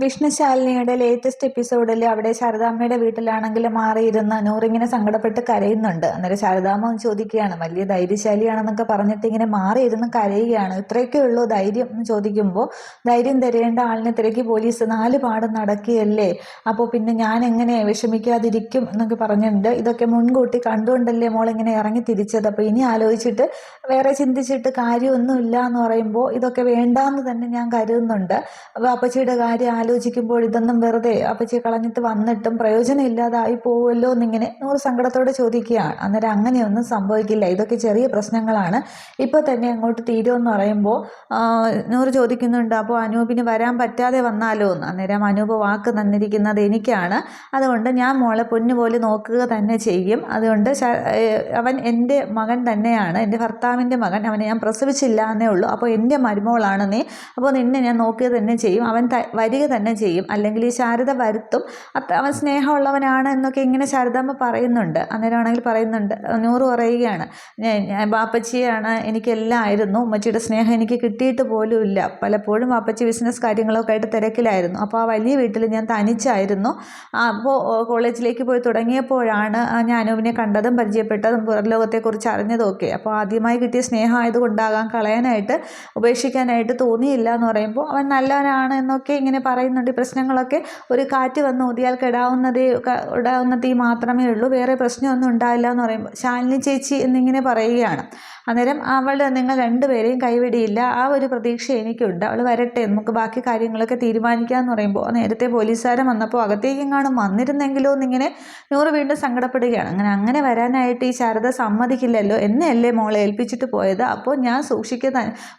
വിഷ്ണുശാലിനിയുടെ latest എപ്പിസോഡിൽ അവിടെ ശാരദാമ്മയുടെ വീട്ടിലാണെങ്കിൽ മാറിയിരുന്ന നൂറിങ്ങനെ സങ്കടപ്പെട്ട് കരയുന്നുണ്ട്. അന്നേരം ശാരദാമ്മ ചോദിക്കുകയാണ് വലിയ ധൈര്യശാലിയാണെന്നൊക്കെ പറഞ്ഞിട്ട് ഇങ്ങനെ മാറിയിരുന്ന് കരയുകയാണ്? ഇത്രയൊക്കെ ഉള്ളൂ ധൈര്യം എന്ന് ചോദിക്കുമ്പോൾ ധൈര്യം തരേണ്ട ആളിനെ തിരക്കി പോലീസ് നാല് പാടും നടക്കുകയല്ലേ? അപ്പോൾ പിന്നെ ഞാൻ എങ്ങനെ വിഷമിക്കാതിരിക്കും? എന്നൊക്കെ പറഞ്ഞിട്ടുണ്ട്. ഇതൊക്കെ മുൻകൂട്ടി കണ്ടുകൊണ്ടല്ലേ മോൾ ഇങ്ങനെ ഇറങ്ങി തിരിച്ചത്. അപ്പോൾ ഇനി ആലോചിച്ചിട്ട് വേറെ ചിന്തിച്ചിട്ട് കാര്യമൊന്നുമില്ല എന്ന് പറയുമ്പോൾ ഇതൊക്കെ വേണ്ടാന്ന് തന്നെ ഞാൻ കരുതുന്നുണ്ട്. അപ്പോൾ അപ്പച്ചിയുടെ കാര്യം ആലോചിക്കുമ്പോൾ ഇതൊന്നും വെറുതെ അപ്പച്ചി കളഞ്ഞിട്ട് വന്നിട്ടും പ്രയോജനമില്ലാതായി പോവുമല്ലോ എന്നിങ്ങനെ നൂറ് സങ്കടത്തോടെ ചോദിക്കുകയാണ് അന്നേരം അങ്ങനെയൊന്നും സംഭവിക്കില്ല. ഇതൊക്കെ ചെറിയ പ്രശ്നങ്ങളാണ്. ഇപ്പോൾ തന്നെ അങ്ങോട്ട് തീരുമെന്ന് പറയുമ്പോൾ നൂറ് ചോദിക്കുന്നുണ്ട്. അപ്പോൾ അനൂപിന് വരാൻ പറ്റാതെ വന്നാലോ എന്ന്. അന്നേരം അനൂപ് വാക്ക് തന്നിരിക്കുന്നത് എനിക്കാണ്. അതുകൊണ്ട് ഞാൻ മോളെ പൊന്നു പോലെ നോക്കുക തന്നെ ചെയ്യും. അതുകൊണ്ട് അവൻ എന്റെ മകൻ തന്നെയാണ്. എന്റെ ഭർത്താവിന്റെ മകൻ. അവനെ ഞാൻ പ്രസവിച്ചില്ല എന്നേ ഉള്ളൂ. അപ്പോൾ എന്റെ മരുമോളാണ് നീ അപ്പോൾ നിന്നെ ഞാൻ നോക്കുക തന്നെ ചെയ്യും. അവൻ വരിക തന്നെ ചെയ്യും. അല്ലെങ്കിൽ ഈ ശാരദ വരുത്തും. അവൻ സ്നേഹമുള്ളവനാണ് എന്നൊക്കെ ഇങ്ങനെ ശാരദാമ്മ പറയുന്നുണ്ട്. അന്നേരമാണെങ്കിൽ പറയുന്നുണ്ട് നൂറ് പറയുകയാണ് ബാപ്പച്ചിയാണ് എനിക്കെല്ലാം ആയിരുന്നു. ഉമ്മച്ചിയുടെ സ്നേഹം എനിക്ക് കിട്ടിയിട്ട് പോലും ഇല്ല. പലപ്പോഴും ബാപ്പച്ചി ബിസിനസ് കാര്യങ്ങളൊക്കെ ആയിട്ട് തിരക്കിലായിരുന്നു. അപ്പോൾ ആ വലിയ വീട്ടിൽ ഞാൻ തനിച്ചായിരുന്നു. അപ്പോൾ കോളേജിലേക്ക് പോയി തുടങ്ങിയപ്പോഴാണ് ഞാൻ അനുവിനെ കണ്ടതും പരിചയപ്പെട്ടതും പുറലോകത്തെക്കുറിച്ച് അറിഞ്ഞതും ഒക്കെ അപ്പോൾ ആദ്യമായി കിട്ടിയ സ്നേഹമായതുകൊണ്ടാകാം കളയാനായിട്ട് ഉപേക്ഷിക്കാനായിട്ട് തോന്നിയില്ല എന്ന് പറയുമ്പോൾ അവൻ നല്ലവനാണ് എന്നൊക്കെ ഇങ്ങനെ പറയുന്നുണ്ട്. ഈ പ്രശ്നങ്ങളൊക്കെ ഒരു കാറ്റ് വന്ന് ഊതിയാൽ കെടാവുന്നതേ ഇടാവുന്നതേ മാത്രമേ ഉള്ളൂ. വേറെ പ്രശ്നമൊന്നും ഉണ്ടാവില്ല എന്ന് പറയുമ്പോൾ ശാലിനി ചേച്ചി എന്നിങ്ങനെ പറയുകയാണ്. അന്നേരം അവൾ നിങ്ങൾ രണ്ടുപേരെയും കൈവിടിയില്ല. ആ ഒരു പ്രതീക്ഷ എനിക്കുണ്ട്. അവൾ വരട്ടെ. നമുക്ക് ബാക്കി കാര്യങ്ങളൊക്കെ തീരുമാനിക്കാമെന്ന് പറയുമ്പോൾ നേരത്തെ പോലീസുകാരൻ വന്നപ്പോൾ അകത്തേക്കും കാണും വന്നിരുന്നെങ്കിലോ എന്നിങ്ങനെ നൂറ് വീണ്ടും സങ്കടപ്പെടുകയാണ്. അങ്ങനെ അങ്ങനെ വരാനായിട്ട് ഈ ശാരദ സമ്മതിക്കില്ലല്ലോ. എന്നെയല്ലേ മോളെ ഏൽപ്പിച്ചിട്ട് പോയത്? അപ്പോൾ ഞാൻ സൂക്ഷിക്കുക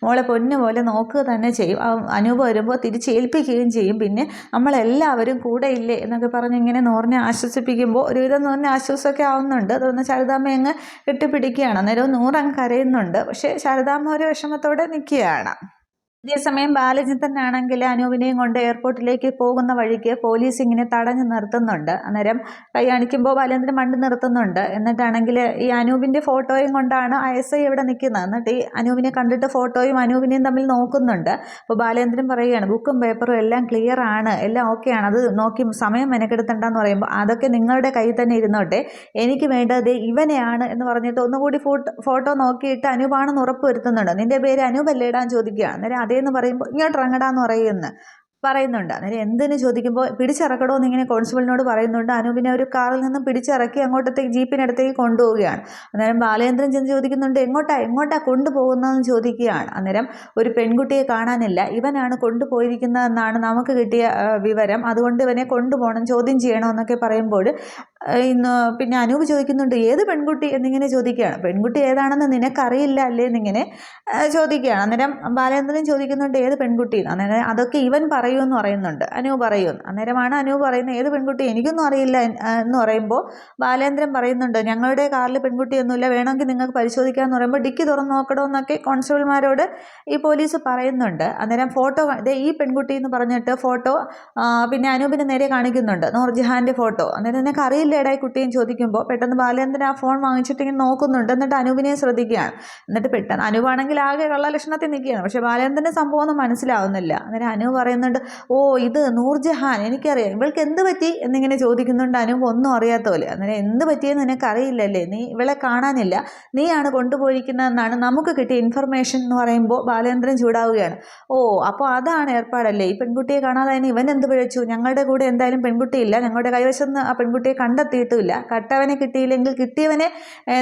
മോളെ പൊന്നു പോലെ നോക്കുക തന്നെ ചെയ്യും. അനൂപ് വരുമ്പോൾ തിരിച്ച് ഏൽപ്പിക്കുകയും ചെയ്യും. പിന്നെ നമ്മളെല്ലാവരും കൂടെ ഇല്ലേ എന്നൊക്കെ പറഞ്ഞ് ഇങ്ങനെ നൂറിനെ ആശ്വസിപ്പിക്കുമ്പോൾ ഒരുവിധം നോറിനെ ആശ്വാസമൊക്കെ ആവുന്നുണ്ട്. അതൊന്ന് ശാരദാമ്മ അങ്ങ് കെട്ടിപ്പിടിക്കുകയാണ്. അന്നേരം നൂറങ്ങ് കരയുന്നുണ്ട്. പക്ഷേ ശാരദാമ്മ ഒരു വിഷമത്തോടെ നിൽക്കുകയാണ്. അതേസമയം ബാലചന്ദ്രനാണെങ്കിൽ അനൂപിനെയും കൊണ്ട് എയർപോർട്ടിലേക്ക് പോകുന്ന വഴിക്ക് പോലീസ് ഇങ്ങനെ തടഞ്ഞു നിർത്തുന്നുണ്ട്. അന്നേരം കൈ അണിക്കുമ്പോൾ ബാലചന്ദ്രൻ മണ്ട് നിർത്തുന്നുണ്ട്. എന്നിട്ടാണെങ്കിൽ ഈ അനൂപിന്റെ ഫോട്ടോയും കൊണ്ടാണ് ഐ ഇവിടെ നിൽക്കുന്നത്. എന്നിട്ട് ഈ അനൂപിനെ കണ്ടിട്ട് ഫോട്ടോയും അനൂപിനെയും തമ്മിൽ നോക്കുന്നുണ്ട്. അപ്പോൾ ബാലചന്ദ്രൻ പറയുകയാണ് ബുക്കും പേപ്പറും എല്ലാം ക്ലിയർ ആണ്. എല്ലാം ഓക്കെ ആണ്. അത് നോക്കി സമയം മെനക്കെടുത്തണ്ടെന്ന് പറയുമ്പോൾ അതൊക്കെ നിങ്ങളുടെ കയ്യിൽ തന്നെ ഇരുന്നോട്ടെ. എനിക്ക് വേണ്ടത് ഇവനെയാണ് എന്ന് പറഞ്ഞിട്ട് ഒന്നുകൂടി ഫോട്ടോ നോക്കിയിട്ട് അനൂപാണെന്ന് ഉറപ്പ് വരുത്തുന്നുണ്ട്. നിന്റെ പേര് അനൂപല്ലേടാൻ ചോദിക്കുക. അന്നേരം അതേന്ന് പറയുമ്പോൾ ഇറങ്ങടാന്ന് പറയുമെന്ന് പറയുന്നുണ്ട്. അന്നേരം എന്തിനു ചോദിക്കുമ്പോൾ പിടിച്ചിറക്കടോ എന്ന് ഇങ്ങനെ കോൺസ്റ്റബിളിനോട് പറയുന്നുണ്ട്. അനൂപിനെ ഒരു കാറിൽ നിന്നും പിടിച്ചിറക്കി അങ്ങോട്ടത്തേക്ക് ജീപ്പിനടുത്തേക്ക് കൊണ്ടുപോവുകയാണ്. അന്നേരം ബാലേന്ദ്രൻ ചെന്ന് ചോദിക്കുന്നുണ്ട് എങ്ങോട്ടാ എങ്ങോട്ടാ കൊണ്ടുപോകുന്നതെന്ന് ചോദിക്കുകയാണ്. അന്നേരം ഒരു പെൺകുട്ടിയെ കാണാനില്ല. ഇവനാണ് കൊണ്ടുപോയിരിക്കുന്നതെന്നാണ് നമുക്ക് കിട്ടിയ വിവരം. അതുകൊണ്ട് ഇവനെ കൊണ്ടുപോകണം ചോദ്യം ചെയ്യണമെന്നൊക്കെ പറയുമ്പോൾ ഇന്ന് പിന്നെ അനൂപ് ചോദിക്കുന്നുണ്ട് ഏത് പെൺകുട്ടി? എന്നിങ്ങനെ ചോദിക്കുകയാണ്. പെൺകുട്ടി ഏതാണെന്ന് നിനക്കറിയില്ല അല്ലേ? എന്നിങ്ങനെ ചോദിക്കുകയാണ്. അന്നേരം ബാലേന്ദ്രൻ ചോദിക്കുന്നുണ്ട് ഏത് പെൺകുട്ടി? അന്നേരം അതൊക്കെ ഇവൻ പറയൂ എന്ന് പറയുന്നുണ്ട്. അനൂപ് പറയുമെന്ന് അന്നേരമാണ് അനൂപ് പറയുന്നത് ഏത് പെൺകുട്ടി? എനിക്കൊന്നും അറിയില്ല എന്ന് പറയുമ്പോൾ ബാലേന്ദ്രൻ പറയുന്നുണ്ട് ഞങ്ങളുടെ കാറിൽ പെൺകുട്ടിയൊന്നുമില്ല വേണമെങ്കിൽ നിങ്ങൾക്ക് പരിശോധിക്കാമെന്ന് പറയുമ്പോൾ ഡിക്കി തുറന്ന് നോക്കണോ എന്നൊക്കെ കോൺസ്റ്റബിൾമാരോട് ഈ പോലീസ് പറയുന്നുണ്ട്. അന്നേരം ഫോട്ടോ ഇതേ ഈ പെൺകുട്ടി എന്ന് പറഞ്ഞിട്ട് ഫോട്ടോ പിന്നെ അനൂപിന് നേരെ കാണിക്കുന്നുണ്ട് നൂർജഹാന്റെ ഫോട്ടോ. അന്നേരം നിനക്ക് ഈ കുട്ടിയും ചോദിക്കുമ്പോൾ പെട്ടെന്ന് ബാലേന്ദ്രൻ ആ ഫോൺ വാങ്ങിച്ചിട്ടിങ്ങനെ നോക്കുന്നുണ്ട്? എന്നിട്ട് അനൂപിനെ ശ്രദ്ധിക്കുകയാണ്. എന്നിട്ട് പെട്ടെന്ന് അനൂപാണെങ്കിൽ ആകെ കള്ളലക്ഷണത്തിൽ നിൽക്കുകയാണ്. പക്ഷേ ബാലേന്ദ്രന്റെ സംഭവം ഒന്നും മനസ്സിലാവുന്നില്ല. അങ്ങനെ അനു പറയുന്നുണ്ട് ഓ ഇത് നൂർജഹാൻ എനിക്കറിയാം. ഇവൾക്ക് എന്ത് പറ്റി? എന്നിങ്ങനെ ചോദിക്കുന്നുണ്ട് അനൂപ് ഒന്നും അറിയാത്ത പോലെ. അങ്ങനെ എന്ത് പറ്റിയെന്ന് നിനക്കറിയില്ലല്ലേ? നീ ഇവളെ കാണാനില്ല. നീയാണ് കൊണ്ടുപോയിരിക്കുന്നതെന്നാണ് നമുക്ക് കിട്ടിയ ഇൻഫർമേഷൻ എന്ന് പറയുമ്പോൾ ബാലേന്ദ്രൻ ചൂടാവുകയാണ്. ഓ അപ്പോൾ അതാണ് ഏർപ്പാടല്ലേ? ഈ പെൺകുട്ടിയെ കാണാതായതിന് ഇവൻ എന്ത് പിഴച്ചു? ഞങ്ങളുടെ കൂടെ എന്തായാലും പെൺകുട്ടിയില്ല. ഞങ്ങളുടെ കൈവശം ആ പെൺകുട്ടിയെ കണ്ടെത്തിയിട്ടുമില്ല. കട്ടവനെ കിട്ടിയില്ലെങ്കിൽ കിട്ടിയവനെ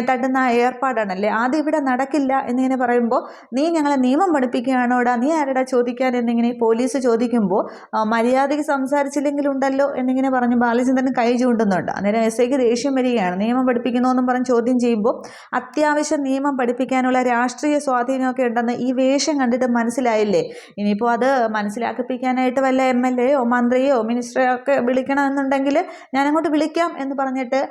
തട്ടുന്ന ഏർപ്പാടാണല്ലേ? ആദ്യം ഇവിടെ നടക്കില്ല എന്നിങ്ങനെ പറയുമ്പോൾ നീ ഞങ്ങളെ നിയമം പഠിപ്പിക്കുകയാണോടാ? നീ ആരടാ ചോദിക്കാൻ എന്നിങ്ങനെ പോലീസ് ചോദിക്കുമ്പോൾ മര്യാദയ്ക്ക് സംസാരിച്ചില്ലെങ്കിലുണ്ടല്ലോ എന്നിങ്ങനെ പറഞ്ഞ് ബാലചന്ദ്രൻ കൈ ചൂണ്ടുന്നുണ്ട്. അന്നേരം എസ് ഐക്ക് ദേഷ്യം വരികയാണ്. നിയമം പഠിപ്പിക്കണമെന്നും പറഞ്ഞ് ചോദ്യം ചെയ്യുമ്പോൾ അത്യാവശ്യം നിയമം പഠിപ്പിക്കാനുള്ള രാഷ്ട്രീയ സ്വാധീനമൊക്കെ ഉണ്ടെന്ന് ഈ വേഷം കണ്ടിട്ട് മനസ്സിലായില്ലേ? ഇനിയിപ്പോൾ അത് മനസ്സിലാക്കിപ്പിക്കാനായിട്ട് വല്ല എം എൽ എയോ മന്ത്രിയോ മിനിസ്റ്ററോ ഒക്കെ വിളിക്കണമെന്നുണ്ടെങ്കിൽ ഞാനങ്ങോട്ട് വിളിക്കാം എന്ന് പറഞ്ഞിട്ട്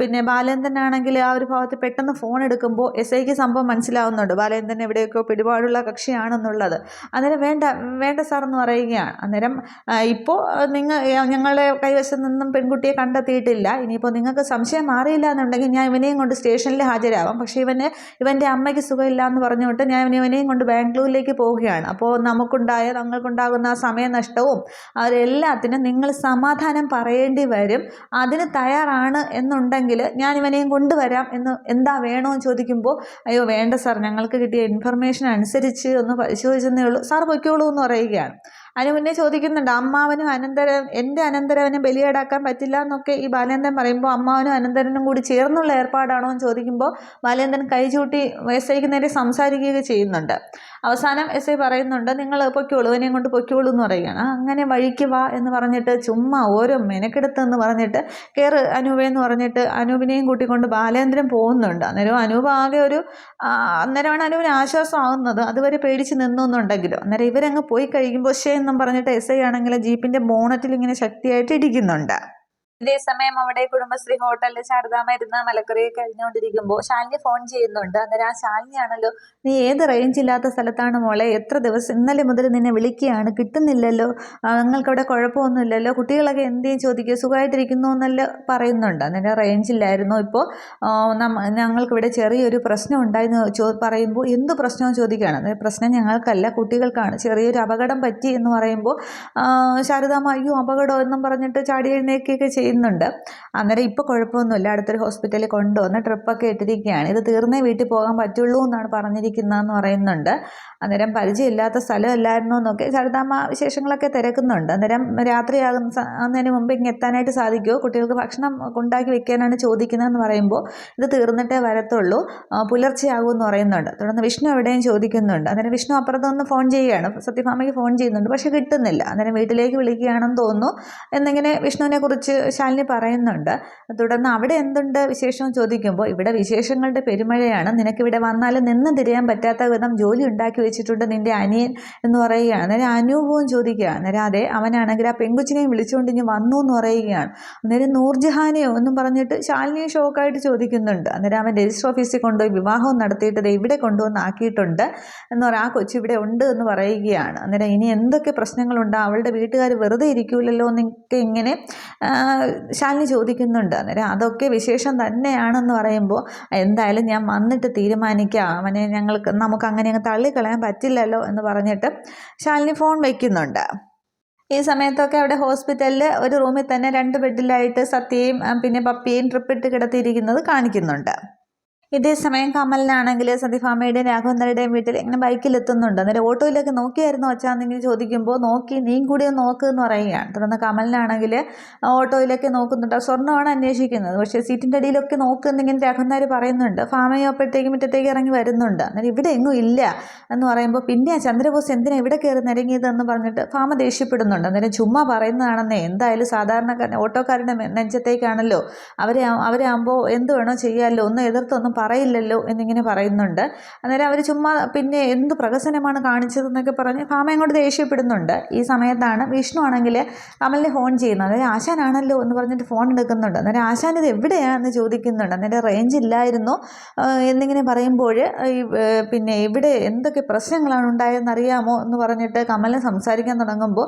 പിന്നെ ബാലേന്ദ്രനാണെങ്കിൽ ആ ഒരു ഭാഗത്ത് പെട്ടെന്ന് ഫോൺ എടുക്കുമ്പോൾ എസ് ഐക്ക് സംഭവം മനസ്സിലാവുന്നുണ്ട്. ബാലേന്ദ്രൻ എവിടെയൊക്കെയോ പിടിപാടുള്ള കക്ഷിയാണെന്നുള്ളത്. അന്നേരം വേണ്ട വേണ്ട സാർ എന്ന് പറയുകയാണ്. അന്നേരം ഇപ്പോൾ നിങ്ങൾ ഞങ്ങളുടെ കൈവശം നിന്നും പെൺകുട്ടിയെ കണ്ടെത്തിയിട്ടില്ല. ഇനിയിപ്പോൾ നിങ്ങൾക്ക് സംശയം മാറിയില്ല എന്നുണ്ടെങ്കിൽ ഞാൻ ഇവനെയും കൊണ്ട് സ്റ്റേഷനിൽ ഹാജരാവാം. പക്ഷേ ഇവന് ഇവന്റെ അമ്മയ്ക്ക് സുഖമില്ല എന്ന് പറഞ്ഞുകൊണ്ട് ഞാൻ ഇവനെ- ഇവനെയും കൊണ്ട് ബാംഗ്ലൂരിലേക്ക് പോവുകയാണ്. അപ്പോൾ നമുക്കുണ്ടായ തങ്ങൾക്കുണ്ടാകുന്ന ആ സമയനഷ്ടവും അവരെല്ലാത്തിനും നിങ്ങൾ സമാധാനം പറയേണ്ടി വരും. അതിന് തയ്യാറാണ് എന്നുണ്ടെങ്കിൽ ഞാൻ ഇവനെയും കൊണ്ടുവരാം എന്ന് എന്താ വേണമെന്ന് ചോദിക്കുമ്പോൾ അയ്യോ വേണ്ട സാർ ഞങ്ങൾക്ക് കിട്ടിയ ഇൻഫർമേഷൻ അനുസരിച്ച് ഒന്ന് പരിശോധിച്ചെന്നേ ഉള്ളൂ. സാർ പൊയ്ക്കോളൂ എന്ന് പറയുകയാണ്. അതിന് മുന്നേ ചോദിക്കുന്നുണ്ട് അമ്മാവനും അനന്തര എന്റെ അനന്തരവനെ ബലിയേടാക്കാൻ പറ്റില്ല എന്നൊക്കെ ഈ ബാലേന്ദ്രൻ പറയുമ്പോൾ അമ്മാവനും അനന്തരനും കൂടി ചേർന്നുള്ള ഏർപ്പാടാണോ എന്ന് ചോദിക്കുമ്പോൾ ബാലേന്ദ്രൻ കൈചൂട്ടി എസ് ഐക്ക് നേരെ സംസാരിക്കുകയൊക്കെ ചെയ്യുന്നുണ്ട്. അവസാനം എസ് ഐ പറയുന്നുണ്ട് നിങ്ങൾ പൊയ്ക്കോളൂ ഇവനെയും കൊണ്ട് പൊയ്ക്കോളൂ എന്ന് പറയുകയാണ്. അങ്ങനെ വഴിക്ക് വാ എന്ന് പറഞ്ഞിട്ട് ചുമ്മാ ഓരോ മെനക്കെടുത്ത് എന്ന് പറഞ്ഞിട്ട് കയറ് അനൂപെന്ന് പറഞ്ഞിട്ട് അനൂപിനെയും കൂട്ടിക്കൊണ്ട് ബാലേന്ദ്രൻ പോകുന്നുണ്ട്. അന്നേരം അനൂപ് ആകെ ഒരു അന്നേരമാണ് അനൂപിന് ആശ്വാസമാവുന്നത് അതുവരെ പേടിച്ച് നിന്നു എന്നുണ്ടെങ്കിലും. അന്നേരം ഇവരങ്ങ് പോയി കഴിയുമ്പോൾ ശേ എന്നും പറഞ്ഞിട്ട് എസ് ഐ ആണെങ്കിൽ ജീപ്പിന്റെ ബോണറ്റിൽ ഇങ്ങനെ ശക്തിയായിട്ട് ഇടിക്കുന്നുണ്ട്. ഇതേ സമയം അവിടെ കുടുംബശ്രീ ഹോട്ടലിൽ ശാരദാ ഇരുന്ന് മലക്കറിയെ കഴിഞ്ഞുകൊണ്ടിരിക്കുമ്പോൾ ശാലിനി ഫോൺ ചെയ്യുന്നുണ്ട്. അന്നേരം ആ ശാലിനിയാണല്ലോ നീ ഏത് റേഞ്ച് ഇല്ലാത്ത സ്ഥലത്താണ് മോളെ? എത്ര ദിവസം ഇന്നലെ മുതൽ നിന്നെ വിളിക്കുകയാണ് കിട്ടുന്നില്ലല്ലോ. നിങ്ങൾക്കവിടെ കുഴപ്പമൊന്നുമില്ലല്ലോ. കുട്ടികളൊക്കെ എന്തെയും ചെയ്യും? ചോദിക്കുക സുഖമായിട്ടിരിക്കുന്നു എന്നല്ല പറയുന്നുണ്ട്. അന്നേരം റേഞ്ച് ഇല്ലായിരുന്നു. ഇപ്പോൾ ഞങ്ങൾക്കിവിടെ ചെറിയൊരു പ്രശ്നം ഉണ്ടായിരുന്നു ചോ പറയുമ്പോൾ എന്ത് പ്രശ്നവും ചോദിക്കുകയാണ്? അതായത് പ്രശ്നം ഞങ്ങൾക്കല്ല കുട്ടികൾക്കാണ്. ചെറിയൊരു അപകടം പറ്റി എന്ന് പറയുമ്പോൾ ശാരദാമ അയ്യോ അപകടം എന്നും പറഞ്ഞിട്ട് ചാടി എഴുന്നേൽക്കുകയൊക്കെ ചെയ്യുന്നുണ്ട്. അന്നേരം ഇപ്പോൾ കുഴപ്പമൊന്നുമില്ല. അടുത്തൊരു ഹോസ്പിറ്റലിൽ കൊണ്ടുവന്ന് ട്രിപ്പൊക്കെ ഇട്ടിരിക്കുകയാണ്. ഇത് തീർന്നേ വീട്ടിൽ പോകാൻ പറ്റുള്ളൂ എന്നാണ് പറഞ്ഞിരിക്കുന്നതെന്ന് പറയുന്നുണ്ട്. അന്നേരം പരിചയമില്ലാത്ത സ്ഥലമല്ലായിരുന്നു എന്നൊക്കെ ശാരദാമ്മ വിശേഷങ്ങളൊക്കെ തിരക്കുന്നുണ്ട്. അന്നേരം രാത്രിയാകുന്ന അന്നതിന് മുമ്പ് ഇങ്ങനെ എത്താനായിട്ട് സാധിക്കുമോ കുട്ടികൾക്ക് ഭക്ഷണം ഉണ്ടാക്കി വെക്കാനാണ് ചോദിക്കുന്നതെന്ന് പറയുമ്പോൾ ഇത് തീർന്നിട്ടേ വരത്തുള്ളൂ. പുലർച്ചെയാകുമെന്ന് പറയുന്നുണ്ട്. തുടർന്ന് വിഷ്ണു എവിടെയും ചോദിക്കുന്നുണ്ട്. അന്നേരം വിഷ്ണു അപ്പുറത്ത് നിന്ന് ഫോൺ ചെയ്യുകയാണ്. സത്യഭാമയ്ക്ക് ഫോൺ ചെയ്യുന്നുണ്ട്. പക്ഷേ കിട്ടുന്നില്ല. അന്നേരം വീട്ടിലേക്ക് വിളിക്കുകയാണെന്ന് തോന്നുന്നു. എന്നിങ്ങനെ വിഷ്ണുവിനെ കുറിച്ച് ശാലിനി പറയുന്നുണ്ട് തുടർന്ന് അവിടെ എന്തുണ്ട് വിശേഷം ചോദിക്കുമ്പോൾ ഇവിടെ വിശേഷങ്ങളുടെ പെരുമഴയാണ് നിനക്ക് നിനക്കിവിടെ വന്നാലും നിന്ന് തിരിയാൻ പറ്റാത്ത വിധം ജോലി ഉണ്ടാക്കി വെച്ചിട്ടുണ്ട് നിന്റെ അനിയൻ എന്ന് പറയുകയാണ്. അന്നേരം അനൂപവും ചോദിക്കുകയാണ് അന്നേരം അതെ അവനാണെങ്കിൽ ആ പെങ്കുച്ചിനെയും വിളിച്ചുകൊണ്ട് ഇനി വന്നു എന്ന് പറയുകയാണ്. അന്നേരം നൂർജഹാനെയോ എന്നും പറഞ്ഞിട്ട് ശാലിനിയെ ഷോക്കായിട്ട് ചോദിക്കുന്നുണ്ട്. അന്നേരം അവൻ രജിസ്റ്റർ ഓഫീസിൽ കൊണ്ടുപോയി വിവാഹവും നടത്തിയിട്ട് ഇവിടെ കൊണ്ടുവന്ന് ആക്കിയിട്ടുണ്ട് എന്ന് പറയാം ആ കൊച്ചു ഇവിടെ ഉണ്ട് എന്ന് പറയുകയാണ്. അന്നേരം ഇനി എന്തൊക്കെ പ്രശ്നങ്ങളുണ്ട്? അവളുടെ വീട്ടുകാർ വെറുതെ ഇരിക്കൂലല്ലോ എന്നൊക്കെ ഇങ്ങനെ ശാലിനി ചോദിക്കുന്നുണ്ട്. അന്നേരം അതൊക്കെ വിശേഷം തന്നെയാണെന്ന് പറയുമ്പോൾ എന്തായാലും ഞാൻ വന്നിട്ട് തീരുമാനിക്കാം. അവനെ ഞങ്ങൾക്ക് നമുക്ക് അങ്ങനെ അങ്ങ് തള്ളിക്കളയാൻ പറ്റില്ലല്ലോ എന്ന് പറഞ്ഞിട്ട് ശാലിനി ഫോൺ വയ്ക്കുന്നുണ്ട് ഈ സമയത്തൊക്കെ അവിടെ ഹോസ്പിറ്റലിൽ ഒരു റൂമിൽ തന്നെ രണ്ട് ബെഡിലായിട്ട് സത്യയും പിന്നെ പപ്പിയും ട്രിപ്പിട്ട് കിടത്തിയിരിക്കുന്നത് കാണിക്കുന്നുണ്ട്. ഇതേ സമയം കമലിനാണെങ്കിൽ സതിഫാമയുടെയും രാഘവന്ദരുടെയും വീട്ടിൽ ഇങ്ങനെ ബൈക്കിൽ എത്തുന്നുണ്ട് അന്നേരം ഓട്ടോയിലൊക്കെ നോക്കിയായിരുന്നു അച്ഛാന്നിങ്ങനെ ചോദിക്കുമ്പോൾ നോക്കി നീ കൂടി ഒന്ന് നോക്ക് എന്ന് പറയുകയാണ്. തുടർന്ന് കമലിനാണെങ്കിൽ ഓട്ടോയിലൊക്കെ നോക്കുന്നുണ്ട്. സ്വർണമാണ് അന്വേഷിക്കുന്നത്. പക്ഷേ സീറ്റിന്റെ അടിയിലൊക്കെ നോക്കുന്നിങ്ങനെ രാഘവന്മാർ പറയുന്നുണ്ട്. ഫാമയോ അപ്പോഴത്തേക്ക് മുറ്റത്തേക്ക് ഇറങ്ങി വരുന്നുണ്ട്. അന്നേരം ഇവിടെ എങ്ങും ഇല്ല എന്ന് പറയുമ്പോൾ പിന്നെ ചന്ദ്രബോസ് എന്തിനാണ് ഇവിടെ കയറി നിരങ്ങിയതെന്ന് പറഞ്ഞിട്ട് ഫാമ ദേഷ്യപ്പെടുന്നുണ്ട്. അന്നേരം ചുമ്മാ പറയുന്നതാണെന്നേ എന്തായാലും സാധാരണക്കാരൻ ഓട്ടോക്കാരുടെ നെഞ്ചത്തേക്കാണല്ലോ. അവരെ അവരാകുമ്പോൾ എന്ത് വേണോ ചെയ്യാമല്ലോ. ഒന്നും എതിർത്തൊന്നും പറയില്ലല്ലോ എന്നിങ്ങനെ പറയുന്നുണ്ട്. അന്നേരം അവർ ചുമ്മാ പിന്നെ എന്ത് പ്രഹസനമാണ് കാണിച്ചതെന്നൊക്കെ പറഞ്ഞ് ഭാമയങ്ങോട്ട് ദേഷ്യപ്പെടുന്നുണ്ട്. ഈ സമയത്താണ് വിഷ്ണു ആണെങ്കിൽ കമലിനെ ഫോൺ ചെയ്യുന്നത്. അതായത് ആശാനാണല്ലോ എന്ന് പറഞ്ഞിട്ട് ഫോൺ എടുക്കുന്നുണ്ട്. അന്നേരം ആശാൻ ഇത് എവിടെയാണെന്ന് ചോദിക്കുന്നുണ്ട്. അന്നേരം റേഞ്ച് ഇല്ലായിരുന്നു. എന്നിങ്ങനെ പറയുമ്പോൾ ഈ, പിന്നെ ഇവിടെ എന്തൊക്കെ പ്രശ്നങ്ങളാണ് ഉണ്ടായതെന്ന് അറിയാമോ എന്ന് പറഞ്ഞിട്ട് കമലിനെ സംസാരിക്കാൻ തുടങ്ങുമ്പോൾ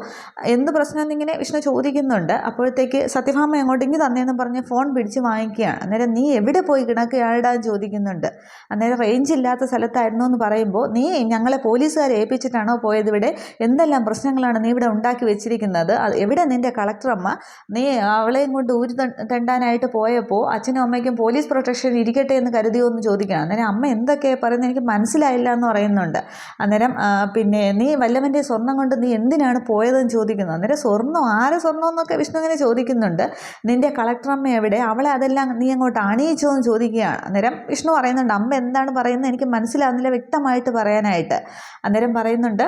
എന്ത് പ്രശ്നം എന്നിങ്ങനെ വിഷ്ണു ചോദിക്കുന്നുണ്ട്. അപ്പോഴത്തേക്ക് സത്യഭാമ അങ്ങോട്ട് ഇങ്ങ് തന്നേന്ന് പറഞ്ഞ് ഫോൺ പിടിച്ച് വാങ്ങിക്കുകയാണ്. അന്നേരം നീ എവിടെ പോയി കിടക്കുകയാണ് എന്ന് ചോദിക്കുന്നുണ്ട്. അന്നേരം റേഞ്ച് ഇല്ലാത്ത സ്ഥലത്തായിരുന്നു എന്ന് പറയുമ്പോൾ നീ ഞങ്ങളെ പോലീസുകാരെ ഏൽപ്പിച്ചിട്ടാണോ പോയത് ഇവിടെ? എന്തെല്ലാം പ്രശ്നങ്ങളാണ് നീ ഇവിടെ ഉണ്ടാക്കി വെച്ചിരിക്കുന്നത്? എവിടെ നിന്റെ കളക്ടറമ്മ നീ അവളെയും കൊണ്ട് ഊരി തെണ്ടാനായിട്ട് പോയപ്പോൾ അച്ഛനും അമ്മയ്ക്കും പോലീസ് പ്രൊട്ടക്ഷൻ ഇരിക്കട്ടെ എന്ന് കരുതിയോ എന്ന് ചോദിക്കണം. അന്നേരം അമ്മ എന്തൊക്കെ പറയുന്നത് എനിക്ക് മനസ്സിലായില്ല എന്ന് പറയുന്നുണ്ട്. അന്നേരം പിന്നെ നീ വല്ലവന്റെ സ്വർണം കൊണ്ട് നീ എന്തിനാണ് പോയതെന്ന് ചോദിക്കുന്നത് അന്നേരം സ്വർണം ആരെ സ്വർണം എന്നൊക്കെ വിഷ്ണു ഇങ്ങനെ ചോദിക്കുന്നുണ്ട്. നിന്റെ കളക്ടറമ്മ എവിടെ? അവളെ അതെല്ലാം നീ അങ്ങോട്ട് അണിയിച്ചോ എന്ന് ചോദിക്കുകയാണ്. അന്നേരം വിഷ്ണു പറയുന്നുണ്ട് അമ്മ എന്താണ് പറയുന്നത്? എനിക്ക് മനസ്സിലാകുന്നില്ല വ്യക്തമായിട്ട് പറയാനായിട്ട്. അന്നേരം പറയുന്നുണ്ട്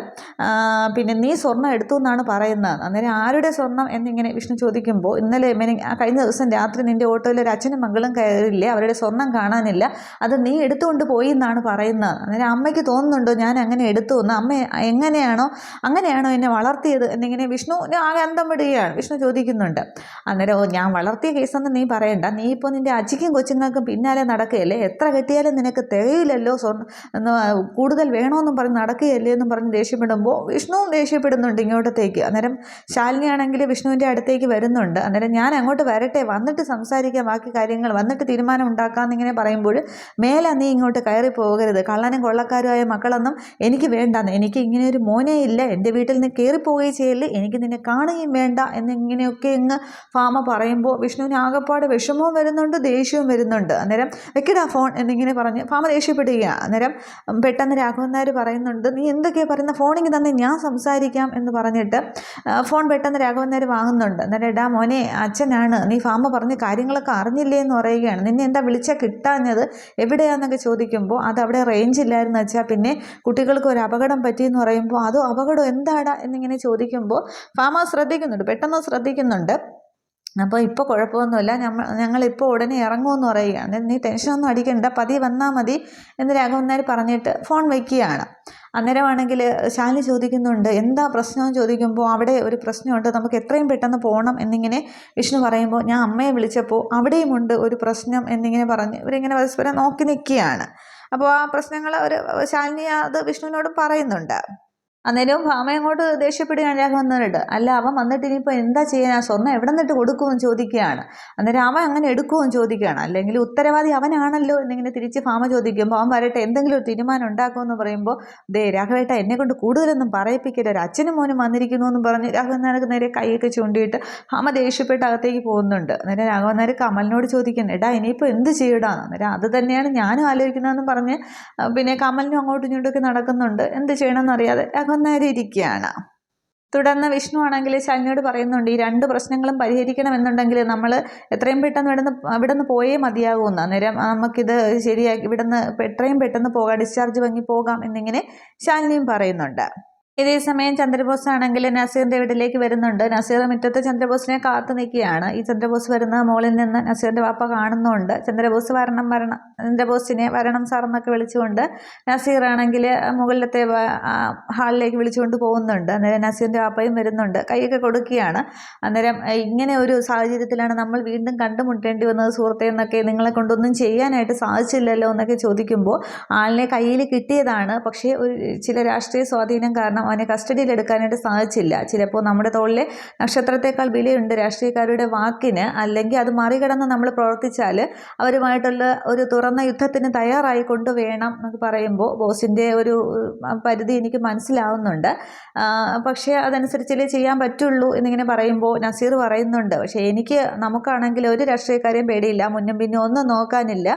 പിന്നെ നീ സ്വർണം എടുത്തു എന്നാണ് പറയുന്നത്. അന്നേരം ആരുടെ സ്വർണം എന്നിങ്ങനെ വിഷ്ണു ചോദിക്കുമ്പോൾ ഇന്നലെ മീനിങ് കഴിഞ്ഞ ദിവസം രാത്രി നിന്റെ ഓട്ടോയിൽ ഒരു അച്ഛനും മകളും കയറില്ലേ? അവരുടെ സ്വർണം കാണാനില്ല. അത് നീ എടുത്തുകൊണ്ട് പോയി എന്നാണ് പറയുന്നത്. അന്നേരം അമ്മയ്ക്ക് തോന്നുന്നുണ്ടോ ഞാൻ അങ്ങനെ എടുത്തു എന്ന്? അമ്മ എങ്ങനെയാണോ അങ്ങനെയാണോ എന്നെ വളർത്തിയത്? എന്നിങ്ങനെ വിഷ്ണു ആകെ അന്തം വിടുകയാണ്. വിഷ്ണു ചോദിക്കുന്നുണ്ട് അന്നേരം ഞാൻ വളർത്തിയ കേസെന്ന് നീ പറയണ്ട. നീ ഇപ്പോൾ നിന്റെ അച്ഛക്കും കൊച്ചുങ്ങൾക്കും പിന്നാലെ നടക്കുകയല്ലേ? എത്ര കിട്ടിയാലും നിനക്ക് തികയില്ലല്ലോ സ്വർണ കൂടുതൽ വേണമെന്നും പറഞ്ഞ് നടക്കുകയല്ലേ എന്നും പറഞ്ഞ് ദേഷ്യപ്പെടുമ്പോൾ വിഷ്ണുവും ദേഷ്യപ്പെടുന്നുണ്ട് ഇങ്ങോട്ടത്തേക്ക്. അന്നേരം ശാലിനിയാണെങ്കിൽ വിഷ്ണുവിന്റെ അടുത്തേക്ക് വരുന്നുണ്ട്. അന്നേരം ഞാൻ അങ്ങോട്ട് വരട്ടെ വന്നിട്ട് സംസാരിക്കാം ബാക്കി കാര്യങ്ങൾ വന്നിട്ട് തീരുമാനം ഉണ്ടാക്കാമെന്നിങ്ങനെ പറയുമ്പോൾ മേലെ നീ ഇങ്ങോട്ട് കയറി പോകരുത്. കള്ളനും കൊള്ളക്കാരുമായ മക്കളൊന്നും എനിക്ക് വേണ്ടെന്ന് എനിക്ക് ഇങ്ങനെ ഒരു മോനേ ഇല്ല. എന്റെ വീട്ടിൽ നിന്ന് കയറിപ്പോവുകയും ചെയ്യല്ലേ. എനിക്ക് നിന്നെ കാണുകയും വേണ്ട എന്നിങ്ങനെയൊക്കെ ഇങ്ങ് ഫാമ പറയുമ്പോൾ വിഷ്ണുവിന് ആകെപ്പാട് വിഷമവും വരുന്നുണ്ട് ദേഷ്യവും വരുന്നുണ്ട്. അന്നേരം വെക്കടാ ഫോൺ. എന്നിങ്ങനെ പറഞ്ഞ് ഫാമ ദേഷ്യപ്പെടുകയാണ് അന്നേരം പെട്ടെന്ന് രാഘവൻ പറയുന്നുണ്ട് നീ എന്തൊക്കെയാണ് പറയുന്ന? ഫോണിങ് തന്നെ ഞാൻ സംസാരിക്കാം എന്ന് പറഞ്ഞിട്ട് ഫോൺ പെട്ടെന്ന് രാഘവൻ വാങ്ങുന്നുണ്ട്. അന്നേരം എടാ മോനെ അച്ഛനാണ്. നീ ഫാമ പറഞ്ഞ കാര്യങ്ങളൊക്കെ അറിഞ്ഞില്ലേ എന്ന് പറയുകയാണ്. നിന്നെ എന്താ വിളിച്ചാൽ കിട്ടാഞ്ഞത്? എവിടെയാണെന്നൊക്കെ ചോദിക്കുമ്പോൾ അത് അവിടെ റേഞ്ച് ഇല്ലായിരുന്നു വെച്ചാൽ പിന്നെ കുട്ടികൾക്ക് ഒരു അപകടം പറ്റിയെന്ന് പറയുമ്പോൾ അതോ അപകടം എന്താടാ? എന്നിങ്ങനെ ചോദിക്കുമ്പോൾ ഫാമ ശ്രദ്ധിക്കുന്നുണ്ട്. പെട്ടെന്ന് ശ്രദ്ധിക്കുന്നുണ്ട്. അപ്പോൾ ഇപ്പോൾ കുഴപ്പമൊന്നുമില്ല. ഞമ്മ ഞങ്ങളിപ്പോൾ ഉടനെ ഇറങ്ങുമെന്ന് പറയുകയാണ് നീ ടെൻഷനൊന്നും അടിക്കണ്ട. പതി വന്നാൽ മതി എന്ന് രാഘവൻ നായർ പറഞ്ഞിട്ട് ഫോൺ വയ്ക്കുകയാണ് അന്നേരമാണെങ്കിൽ ശാലി ചോദിക്കുന്നുണ്ട് എന്താ പ്രശ്നമെന്ന് ചോദിക്കുമ്പോൾ അവിടെ ഒരു പ്രശ്നമുണ്ട്. നമുക്ക് എത്രയും പെട്ടെന്ന് പോകണം എന്നിങ്ങനെ വിഷ്ണു പറയുമ്പോൾ ഞാൻ അമ്മയെ വിളിച്ചപ്പോൾ അവിടെയുമുണ്ട് ഒരു പ്രശ്നം എന്നിങ്ങനെ പറഞ്ഞ് ഇവരിങ്ങനെ പരസ്പരം നോക്കി നിൽക്കുകയാണ് അപ്പോൾ ആ പ്രശ്നങ്ങൾ ഒരു ശാലിനി അത് വിഷ്ണുവിനോട് പറയുന്നുണ്ട്. അന്നേരവും ഭാമ അങ്ങോട്ട് ദേഷ്യപ്പെടുകയാണ് രാഘവൻ നായരോട് അല്ല അവൻ വന്നിട്ട് ഇനിയിപ്പോൾ എന്താ ചെയ്യാനാ സ്വർണം എവിടെ നിന്നിട്ട് കൊടുക്കുമെന്ന് ചോദിക്കുകയാണ്. അന്നേരം അവൻ അങ്ങനെ എടുക്കുമെന്ന് ചോദിക്കുകയാണ്. അല്ലെങ്കിൽ ഉത്തരവാദി അവനാണല്ലോ എന്നിങ്ങനെ തിരിച്ച് ഭാമ ചോദിക്കുമ്പോൾ അവൻ വരട്ടെ എന്തെങ്കിലും ഒരു തീരുമാനം ഉണ്ടാക്കുമെന്ന് പറയുമ്പോൾ ദേ രാഘവേട്ട എന്നെ കൊണ്ട് കൂടുതലൊന്നും പറയിപ്പിക്കില്ല. ഒരു അച്ഛനും മോനും വന്നിരിക്കുന്നു എന്ന് പറഞ്ഞ് രാഘവൻ നായർക്ക് നേരെ കൈയൊക്കെ ചൂണ്ടിയിട്ട് ഭാമ ദേഷ്യപ്പെട്ട് അകത്തേക്ക് പോകുന്നുണ്ട്. അന്നേരം രാഘവൻ നായർ കമലിനോട് ചോദിക്കണം എടാ ഇനിയിപ്പോൾ എന്ത് ചെയ്യടാ? അന്നേരം അത് തന്നെയാണ് ഞാനും ആലോചിക്കുന്നതെന്ന് പറഞ്ഞ് പിന്നെ കമലിനും അങ്ങോട്ടും ഇങ്ങോട്ടൊക്കെ നടക്കുന്നുണ്ട്. എന്ത് ചെയ്യണമെന്ന് അറിയാതെ രാഘവൻ ഇരിക്കുകയാണ് തുടർന്ന് വിഷ്ണു ആണെങ്കിൽ ശാലിനിയോട് പറയുന്നുണ്ട് ഈ രണ്ട് പ്രശ്നങ്ങളും പരിഹരിക്കണമെന്നുണ്ടെങ്കിൽ നമ്മൾ എത്രയും പെട്ടെന്ന് ഇവിടുന്ന് ഇവിടുന്ന് പോയേ മതിയാകുമെന്ന് അന്നേരം നമുക്കിത് ശരിയാക്കി ഇവിടുന്ന് എത്രയും പെട്ടെന്ന് പോകാം ഡിസ്ചാർജ് വാങ്ങി പോകാം എന്നിങ്ങനെ ശാലിനിയും പറയുന്നുണ്ട്. ഇതേ സമയം ചന്ദ്രബോസ് ആണെങ്കിൽ നസീറിന്റെ വീട്ടിലേക്ക് വരുന്നുണ്ട്. നസീർ മുറ്റത്ത് ചന്ദ്രബോസിനെ കാത്തു നിൽക്കുകയാണ്. ഈ ചന്ദ്രബോസ് വരുന്ന മോളിൽ നിന്ന് നസീറിന്റെ വാപ്പ കാണുന്നുണ്ട്. ചന്ദ്രബോസ് വരണം വരണം ചന്ദ്രബോസിനെ വരണം സാർ എന്നൊക്കെ വിളിച്ചുകൊണ്ട് നസീർ ആണെങ്കിൽ മുകളിലത്തെ ഹാളിലേക്ക് വിളിച്ചുകൊണ്ട് പോകുന്നുണ്ട്. അന്നേരം നസീറിന്റെ വാപ്പയും വരുന്നുണ്ട്. കൈയൊക്കെ കൊടുക്കുകയാണ്. അന്നേരം ഇങ്ങനെ ഒരു സാഹചര്യത്തിലാണ് നമ്മൾ വീണ്ടും കണ്ടുമുട്ടേണ്ടി വന്നത് സുഹൃത്തെ എന്നൊക്കെ നിങ്ങളെ കൊണ്ടൊന്നും ചെയ്യാനായിട്ട് സാധിച്ചില്ലല്ലോ എന്നൊക്കെ ചോദിക്കുമ്പോൾ ആളിനെ കയ്യിൽ കിട്ടിയതാണ്. പക്ഷേ ഒരു ചില രാഷ്ട്രീയ സ്വാധീനം കാരണം അവനെ കസ്റ്റഡിയിൽ എടുക്കാനായിട്ട് സാധിച്ചില്ല. ചിലപ്പോൾ നമ്മുടെ തോളിലെ നക്ഷത്രത്തെക്കാൾ വിലയുണ്ട് രാഷ്ട്രീയക്കാരുടെ വാക്കിന്. അല്ലെങ്കിൽ അത് മറികടന്ന് നമ്മൾ പ്രവർത്തിച്ചാൽ അവരുമായിട്ടുള്ള ഒരു തുറന്ന യുദ്ധത്തിന് തയ്യാറായി കൊണ്ടുവേണം എന്നൊക്കെ പറയുമ്പോൾ ബോസിന്റെ ഒരു പരിധി എനിക്ക് മനസ്സിലാവുന്നുണ്ട്. പക്ഷേ അതനുസരിച്ചല്ലേ ചെയ്യാൻ പറ്റുള്ളൂ എന്നിങ്ങനെ പറയുമ്പോൾ നസീർ പറയുന്നുണ്ട്. പക്ഷേ എനിക്ക് നമുക്കാണെങ്കിൽ ഒരു രാഷ്ട്രീയക്കാരെയും പേടിയില്ല. മുന്നും പിന്നെ ഒന്നും നോക്കാനില്ല.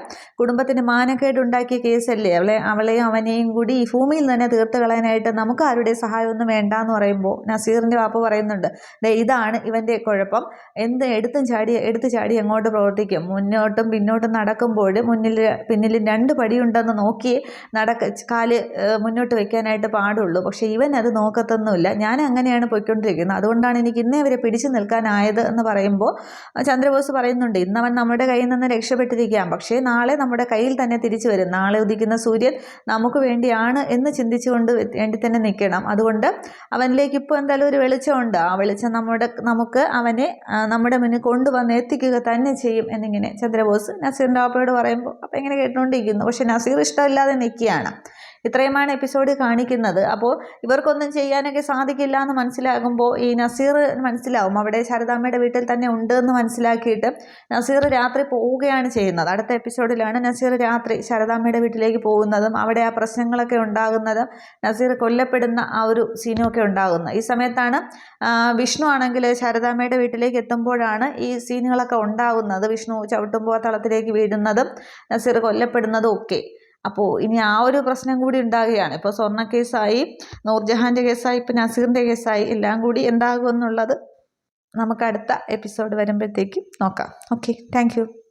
കുടുംബത്തിന് മാനക്കേടുണ്ടാക്കിയ കേസല്ലേ. അവളെ അവളെയും അവനെയും കൂടി ഈ ഭൂമിയിൽ തന്നെ തീർത്ത് കളയാനായിട്ട് നമുക്ക് ആരുടെ സഹായമൊന്നും വേണ്ട എന്ന് പറയുമ്പോൾ നസീറിന്റെ വാപ്പ പറയുന്നുണ്ട് ദേ ഇതാണ് ഇവന്റെ കുഴപ്പം. എന്ത് എടുത്തും ചാടി എടുത്ത് ചാടി അങ്ങോട്ട് പ്രവർത്തിക്കും. മുന്നോട്ടും പിന്നോട്ടും നടക്കുമ്പോൾ മുന്നിൽ പിന്നിൽ രണ്ട് പടിയുണ്ടെന്ന് നോക്കി നടക്ക കാൽ മുന്നോട്ട് വയ്ക്കാനായിട്ട് പാടുള്ളൂ. പക്ഷേ ഇവൻ അത് നോക്കത്തൊന്നുമില്ല. ഞാൻ അങ്ങനെയാണ് പോയിക്കൊണ്ടിരിക്കുന്നത്. അതുകൊണ്ടാണ് എനിക്ക് ഇന്നേ വരെ പിടിച്ചു നിൽക്കാനായത് എന്ന് പറയുമ്പോൾ ചന്ദ്രബോസ് പറയുന്നുണ്ട് ഇന്നവൻ നമ്മുടെ കയ്യിൽ നിന്ന് രക്ഷപ്പെട്ടിരിക്കാം. പക്ഷേ നാളെ നമ്മുടെ കയ്യിൽ തന്നെ തിരിച്ചു വരും. നാളെ ഉദിക്കുന്ന സൂര്യൻ നമുക്ക് വേണ്ടിയാണ് എന്ന് ചിന്തിച്ചുകൊണ്ട് വേണ്ടി തന്നെ നിൽക്കണം. അതുകൊണ്ട് അവനിലേക്ക് ഇപ്പോൾ എന്തായാലും ഒരു വെളിച്ചമുണ്ട്. ആ വെളിച്ചം നമ്മുടെ നമുക്ക് അവനെ നമ്മുടെ മുന്നിൽ കൊണ്ടുവന്ന് എത്തിക്കുക തന്നെ ചെയ്യും എന്നിങ്ങനെ ചന്ദ്രബോസ് നസീറിന്റെ വാപ്പയോട് പറയുമ്പോൾ. അപ്പം ഇങ്ങനെ കേട്ടുകൊണ്ടിരിക്കുന്നു പക്ഷേ നസീർ ഇഷ്ടമില്ലാതെ നിൽക്കുകയാണ്. ഇത്രയുമാണ് എപ്പിസോഡ് കാണിക്കുന്നത്. അപ്പോൾ ഇവർക്കൊന്നും ചെയ്യാനൊക്കെ സാധിക്കില്ല എന്ന് മനസ്സിലാകുമ്പോൾ ഈ നസീർ മനസ്സിലാവും. അവിടെ ശാരദാമ്മയുടെ വീട്ടിൽ തന്നെ ഉണ്ട് എന്ന് മനസ്സിലാക്കിയിട്ട് നസീർ രാത്രി പോവുകയാണ് ചെയ്യുന്നത്. അടുത്ത എപ്പിസോഡിലാണ് നസീർ രാത്രി ശാരദാമ്മയുടെ വീട്ടിലേക്ക് പോകുന്നതും അവിടെ ആ പ്രശ്നങ്ങളൊക്കെ ഉണ്ടാകുന്നതും നസീർ കൊല്ലപ്പെടുന്ന ആ ഒരു സീനൊക്കെ ഉണ്ടാകുന്നത് ഈ സമയത്താണ് വിഷ്ണു ആണെങ്കിൽ ശാരദാമ്മയുടെ വീട്ടിലേക്ക് എത്തുമ്പോഴാണ് ഈ സീനുകളൊക്കെ ഉണ്ടാകുന്നത്. വിഷ്ണു ചവിട്ടുമ്പോൾ തളത്തിലേക്ക് വീഴുന്നതും നസീർ കൊല്ലപ്പെടുന്നതും ഒക്കെ. അപ്പോൾ ഇനി ആ ഒരു പ്രശ്നം കൂടി ഉണ്ടാകുകയാണ് ഇപ്പോൾ സ്വർണ കേസായി നൂർജഹാന്റെ കേസായി ഇപ്പോൾ നസീറിന്റെ കേസായി എല്ലാം കൂടി എന്താകുമെന്നുള്ളത് നമുക്ക് അടുത്ത എപ്പിസോഡ് വരുമ്പോഴത്തേക്കും നോക്കാം. Okay thank